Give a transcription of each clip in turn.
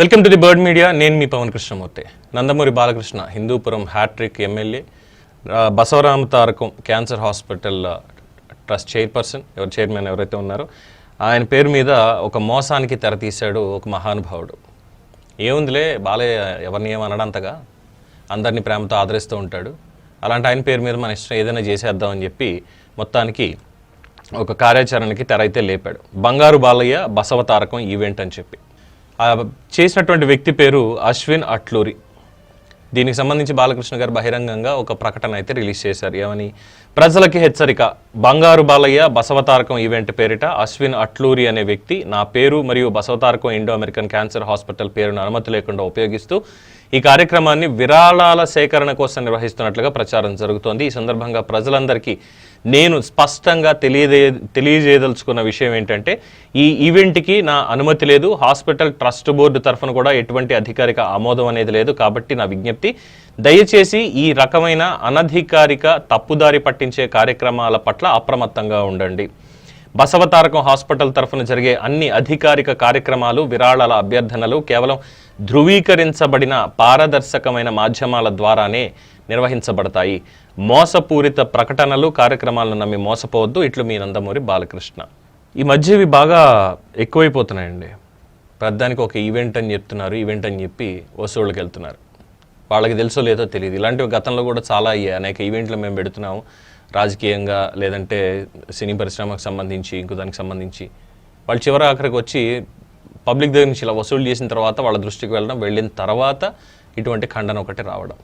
Welcome to the Bird Media. నేను మీ Pavan Krishnamurthy. Nandamuri Balakrishna Hindupuram hat-trick MLA. Basavarama Tarakam cancer hospital trust chairperson ఎవరు chairman ఎవరైతే ఉన్నారో ఆయన పేరు మీద ఒక మోసానికి తెర తీశాడు ఒక మహానుభావుడు. ఏముందిలే బాలయ్య ఎవరిని ఏమనడంతగా అందరినీ ప్రేమతో ఆదరిస్తూ ఉంటాడు. అలాంటి ఆయన పేరు మీద మన ఇష్టం ఏదైనా చేసేద్దామని చెప్పి మొత్తానికి ఒక కార్యాచరణకి తెర అయితే లేపాడు. బంగారు బాలయ్య బసవ తారకం ఈవెంట్ అని చెప్పి. చేసినటువంటి వ్యక్తి పేరు అశ్విన్ అట్లూరి. దీనికి సంబంధించి బాలకృష్ణ గారు బహిరంగంగా ఒక ప్రకటన అయితే రిలీజ్ చేశారు. ఏమని? ప్రజలకి హెచ్చరిక. బంగారు బాలయ్య బసవతారకం ఈవెంట్ పేరిట అశ్విన్ అట్లూరి అనే వ్యక్తి నా పేరు మరియు Basavatarakam Indo American cancer hospital పేరును అనుమతి లేకుండా ఉపయోగిస్తూ ఈ కార్యక్రమాన్ని విరాళాల సేకరణ కోసం నిర్వహిస్తున్నట్లుగా ప్రచారం జరుగుతోంది. ఈ సందర్భంగా ప్రజలందరికీ నేను స్పష్టంగా తెలియదే తెలియజేయదలుచుకున్న విషయం ఏంటంటే ఈ ఈవెంట్కి నా అనుమతి లేదు. హాస్పిటల్ ట్రస్ట్ బోర్డు తరఫున కూడా ఎటువంటి అధికారిక ఆమోదం అనేది లేదు కాబట్టి నా విజ్ఞప్తి దయచేసి ఈ రకమైన అనధికారిక తప్పుదారి పట్టించే కార్యక్రమాల పట్ల అప్రమత్తంగా ఉండండి. బసవతారకం హాస్పిటల్ తరఫున జరిగే అన్ని అధికారిక కార్యక్రమాలు విరాళాల అభ్యర్థనలు కేవలం ధృవీకరించబడిన పారదర్శకమైన మాధ్యమాల ద్వారానే నిర్వహించబడతాయి. మోసపూరిత ప్రకటనలు కార్యక్రమాలను నమ్మి మోసపోవద్దు. ఇట్లు మీ నందమూరి బాలకృష్ణ. ఈ మధ్య ఇవి బాగా ఎక్కువైపోతున్నాయండి. ప్రధానికి ఒక ఈవెంట్ అని చెప్తున్నారు. ఈవెంట్ అని చెప్పి వసూళ్ళకి వెళ్తున్నారు. వాళ్ళకి తెలుసో లేదో తెలియదు ఇలాంటివి గతంలో కూడా చాలా అయ్యాయి. అనేక ఈవెంట్లు మేము పెడుతున్నాము. రాజకీయంగా లేదంటే సినీ పరిశ్రమకు సంబంధించి ఇంకో దానికి సంబంధించి వాళ్ళు చివరి ఆఖరికి వచ్చి పబ్లిక్ దగ్గర నుంచి ఇలా వసూలు చేసిన తర్వాత వాళ్ళ దృష్టికి వెళ్ళడం వెళ్ళిన తర్వాత ఇటువంటి ఖండన ఒకటి రావడం.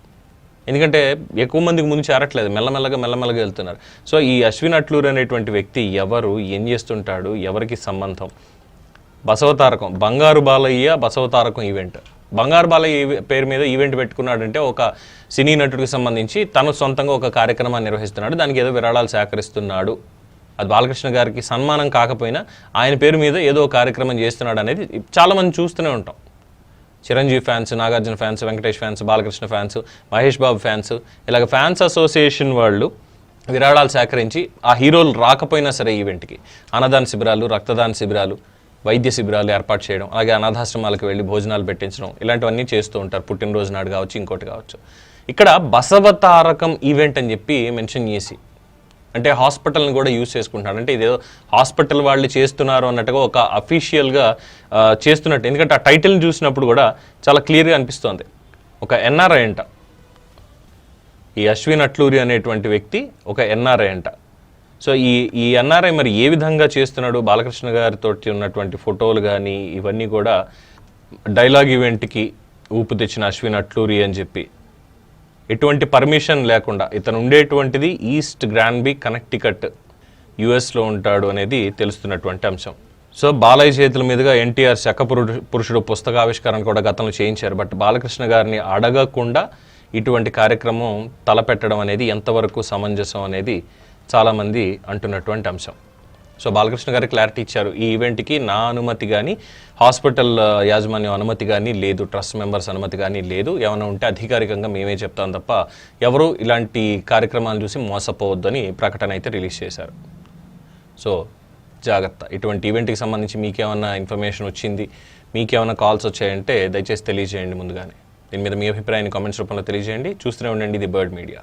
ఎందుకంటే ఎక్కువ మందికి ముందు చేరట్లేదు మెల్లమెల్లగా మెల్లమెల్లగా వెళ్తున్నారు. సో ఈ అశ్విన్ అట్లూరు అనేటువంటి వ్యక్తి ఎవరు ఏం చేస్తుంటాడు ఎవరికి సంబంధం? బసవతారకం బంగారు బాలయ్య బసవతారకం ఈవెంట్ బంగారు బాలయ్య పేరు మీద ఈవెంట్ పెట్టుకున్నాడంటే ఒక సినీ నటుడికి సంబంధించి తను సొంతంగా ఒక కార్యక్రమాన్ని నిర్వహిస్తున్నాడు. దానికి ఏదో విరాళాలు సేకరిస్తున్నాడు. అది బాలకృష్ణ గారికి సన్మానం కాకపోయినా ఆయన పేరు మీద ఏదో కార్యక్రమం చేస్తున్నాడు అనేది చాలామంది చూస్తూనే ఉంటాం. Chiranjeevi fans Nagarjuna fans Venkatesh fans Balakrishna fans Mahesh Babu fans ఇలాగ ఫ్యాన్స్ అసోసియేషన్ వాళ్ళు విరాళాలు సేకరించి ఆ హీరోలు రాకపోయినా సరే ఈవెంట్కి అన్నదాన శిబిరాలు రక్తదాన శిబిరాలు వైద్య శిబిరాలు ఏర్పాటు చేయడం అలాగే అనాథాశ్రమాలకు వెళ్ళి భోజనాలు పెట్టించడం ఇలాంటివన్నీ చేస్తూ ఉంటారు. పుట్టినరోజు నాడు కావచ్చు ఇంకోటి కావచ్చు. ఇక్కడ బసవతారకం ఈవెంట్ అని చెప్పి మెన్షన్ చేసి అంటే హాస్పిటల్ని కూడా యూజ్ చేసుకుంటున్నాడు. అంటే ఇదేదో హాస్పిటల్ వాళ్ళు చేస్తున్నారు అన్నట్టుగా ఒక అఫీషియల్గా చేస్తున్నట్టు. ఎందుకంటే ఆ టైటిల్ని చూసినప్పుడు కూడా చాలా క్లియర్గా అనిపిస్తుంది. ఒక ఎన్ఆర్ఐ అంట. ఈ అశ్విన్ అట్లూరి అనేటువంటి వ్యక్తి ఒక ఎన్ఆర్ఐ అంట. సో ఈ ఈ ఎన్ఆర్ఐ మరి ఏ విధంగా చేస్తున్నాడు? బాలకృష్ణ గారితో ఉన్నటువంటి ఫోటోలు కానీ ఇవన్నీ కూడా డైలాగ్ ఈవెంట్కి ఊపు తెచ్చిన అశ్విన్ అట్లూరి అని చెప్పి. ఎటువంటి పర్మిషన్ లేకుండా ఇతను ఉండేటువంటిది ఈస్ట్ గ్రాండ్బీ కనెక్టికట్ యుఎస్లో ఉంటాడు అనేది తెలుస్తున్నటువంటి అంశం. సో బాలయ్య చేతుల మీదుగా ఎన్టీఆర్ శక పురుషుడు పుస్తకావిష్కరణ కూడా గతంలో చేయించారు. బట్ బాలకృష్ణ గారిని అడగకుండా ఇటువంటి కార్యక్రమం తలపెట్టడం అనేది ఎంతవరకు సమంజసం అనేది చాలామంది అంటున్నటువంటి అంశం. సో బాలకృష్ణ గారు క్లారిటీ ఇచ్చారు. ఈ ఈవెంట్కి నా అనుమతి కానీ హాస్పిటల్ యాజమాన్యం అనుమతి కానీ లేదు ట్రస్ట్ మెంబర్స్ అనుమతి కానీ లేదు. ఏమైనా ఉంటే అధికారికంగా మేమే చెప్తాం తప్ప ఎవరు ఇలాంటి కార్యక్రమాలు చూసి మోసపోవద్దని ప్రకటన అయితే రిలీజ్ చేశారు. సో జాగ్రత్త. ఇటువంటి ఈవెంట్కి సంబంధించి మీకేమన్నా ఇన్ఫర్మేషన్ వచ్చింది మీకేమైనా కాల్స్ వచ్చాయంటే దయచేసి తెలియజేయండి ముందుగానే. దీని మీద మీ అభిప్రాయాన్ని కామెంట్స్ రూపంలో తెలియజేయండి. చూస్తూనే ఉండండి ఇది బర్డ్ మీడియా